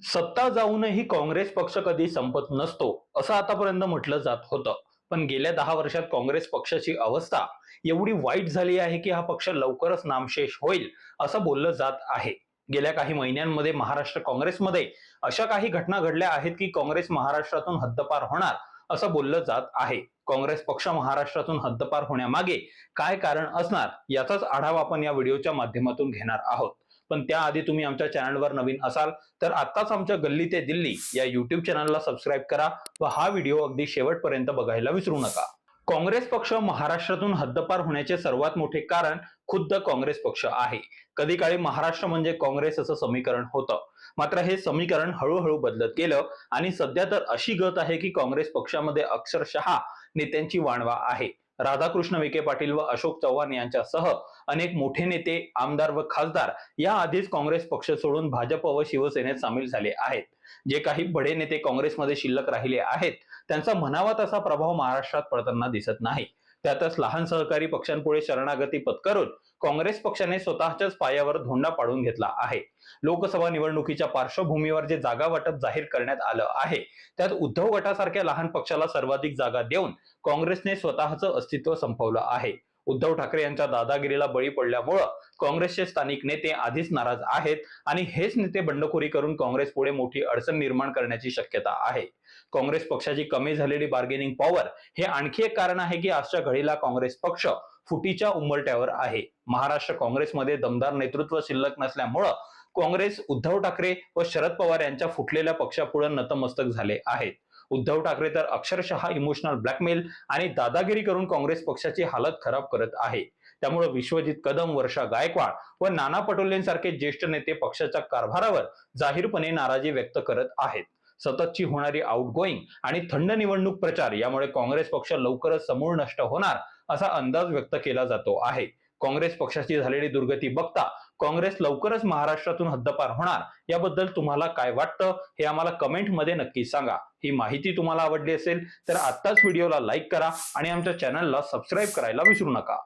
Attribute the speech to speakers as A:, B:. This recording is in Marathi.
A: सत्ता जाऊनही काँग्रेस पक्ष कधी संपत नसतो असं आतापर्यंत म्हटलं जात होतं. पण गेल्या दहा वर्षात काँग्रेस पक्षाची अवस्था एवढी वाईट झाली आहे की हा पक्ष लवकरच नामशेष होईल असं बोललं जात आहे. गेल्या काही महिन्यांमध्ये महाराष्ट्र काँग्रेसमध्ये अशा काही घटना घडल्या आहेत की काँग्रेस महाराष्ट्रातून हद्दपार होणार असं बोललं जात आहे. काँग्रेस पक्ष महाराष्ट्रातून हद्दपार होण्यामागे काय कारण असणार याचाच आढावा आपण या व्हिडिओच्या माध्यमातून घेणार आहोत. पण त्याआधी तुम्ही आमच्या चॅनलवर नवीन असाल तर आत्ताच आमच्या गल्ली ते दिल्ली या युट्यूब चॅनलला सबस्क्राईब करा व हा व्हिडिओ अगदी शेवटपर्यंत बघायला विसरू नका. काँग्रेस पक्ष महाराष्ट्रातून हद्दपार होण्याचे सर्वात मोठे कारण खुद्द काँग्रेस पक्ष आहे. कधी काळी महाराष्ट्र म्हणजे काँग्रेस असं समीकरण होतं. मात्र हे समीकरण हळूहळू बदलत गेलं आणि सध्या तर अशी गत आहे की काँग्रेस पक्षामध्ये अक्षरशः नेत्यांची वाणवा आहे. राधाकृष्ण विखे पाटील व अशोक चव्हाण यांच्यासह अनेक मोठे नेते आमदार व खासदार या आधीच काँग्रेस पक्ष सोडून भाजप व शिवसेनेत सामील झाले आहेत. जे काही बडे नेते काँग्रेसमध्ये शिल्लक राहिले आहेत त्यांचा म्हणावा तसा प्रभाव महाराष्ट्रात पडताना दिसत नाही. त्यातच लहान सहकारी पक्षांपुढे शरणागती पत्करून काँग्रेस पक्षाने स्वतःच्याच पायावर धोंडा पाडून घेतला आहे. लोकसभा निवडणुकीच्या पार्श्वभूमीवर जे जागा वाटप जाहीर करण्यात आलं आहे त्यात उद्धव गटासारख्या लहान पक्षाला सर्वाधिक जागा देऊन काँग्रेसने स्वतःचं अस्तित्व संपवलं आहे. उद्धव ठाकरे यांच्या दादागिरीला बळी पडल्यामुळं काँग्रेसचे स्थानिक नेते आधीच नाराज आहेत आणि हेच नेते बंडखोरी करून काँग्रेस पुढे मोठी अडचण निर्माण करण्याची शक्यता आहे. काँग्रेस पक्षाची कमी झालेली बार्गेनिंग पॉवर हे आणखी एक कारण आहे की आजच्या घडीला काँग्रेस पक्ष फुटीच्या उंबरट्यावर आहे. महाराष्ट्र काँग्रेसमध्ये दमदार नेतृत्व शिल्लक नसल्यामुळं काँग्रेस उद्धव ठाकरे व शरद पवार यांच्या फुटलेल्या पक्षापुढे नतमस्तक झाले आहेत. उद्धव ठाकरे तर अक्षरशः इमोशनल ब्लॅकमेल आणि दादागिरी करून काँग्रेस पक्षाची हालत खराब करत आहे. त्यामुळे विश्वजित कदम वर्षा गायकवाड व नाना पटोलेंसारखे ज्येष्ठ नेते पक्षाच्या कारभारावर जाहीरपणे नाराजी व्यक्त करत आहेत. सततची होणारी आउटगोईंग आणि थंड निवडणूक प्रचार यामुळे काँग्रेस पक्ष लवकरच समूळ नष्ट होणार असा अंदाज व्यक्त केला जातो आहे. काँग्रेस पक्षाची झालेली दुर्गती बघता काँग्रेस लवकरच महाराष्ट्रातून हद्दपार होणार. याबद्दल तुम्हाला काय वाटतं? हे आम्हाला कमेंटमध्ये नक्की सांगा. ही माहिती तुम्हाला आवडली असेल तर आत्ताच व्हिडिओला लाईक करा आणि आमच्या चॅनलला सबस्क्राईब करायला विसरू नका.